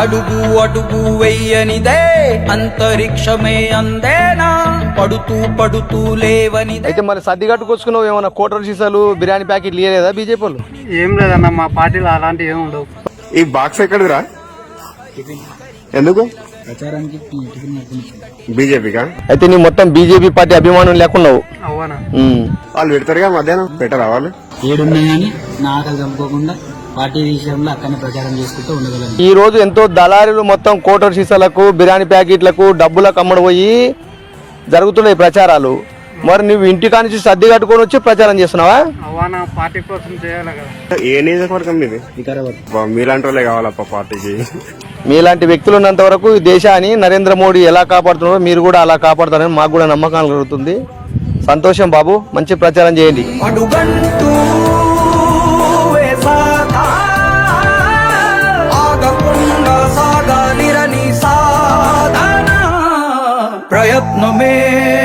అడుగు అడుగు వెయ్యనిదే అంతరిక్షమే అందేనా? పడుతూ పడుతూ లేవనిదే. అయితే మరి సర్ది కట్టుకొచ్చుకున్నావు ఏమైనా కోటర్ సీసాలు బిర్యానీ ప్యాకెట్లు ఇయ్యలేదా బీజేపీ వాళ్ళు? ఏం లేదన్న మా పార్టీలో అలాంటివి ఏమి ఉండవు. ఈ బాక్స్ ఎక్కడిరా ఎందుకు? బీజేపీకా? అయితే నీ మొత్తం బీజేపీ పార్టీ అభిమానం లేకున్నావు. వాళ్ళు పెడతారుగా మధ్యాహ్నం? పెట్టరా వాళ్ళు? ఏడున్నా కానీ నా ఆకలి చంపుకోకుండా పార్టీ విషయంలో అక్కడనే ప్రచారం చేసుకుంటూ ఉండగలను ఈ రోజు ఎంతో దళారులు మొత్తం కోటర్ సీసాలకు బిర్యానీ ప్యాకెట్లకు డబ్బులకు అమ్మడి పోయి జరుగుతున్నాయి ప్రచారాలు. మరి నువ్వు ఇంటికా నుంచి సర్ది కట్టుకొని వచ్చి ప్రచారం చేస్తున్నావా? అవ్వనా? పార్టీ కోసం చేయాలి కదా. ఏ నియోజకవర్గం మీది? మీలాంటి వాళ్ళే కావాలప్ప పార్టీకి. మీలాంటి వ్యక్తులు ఉన్నంత వరకు ఈ దేశాన్ని నరేంద్ర మోడీ ఎలా కాపాడుతున్నారో మీరు కూడా అలా కాపాడుతారని మాకు కూడా నమ్మకం కలుగుతుంది. సంతోషం బాబు మంచి ప్రచారం చేయండి. প্রয়ত্ন মেয়ে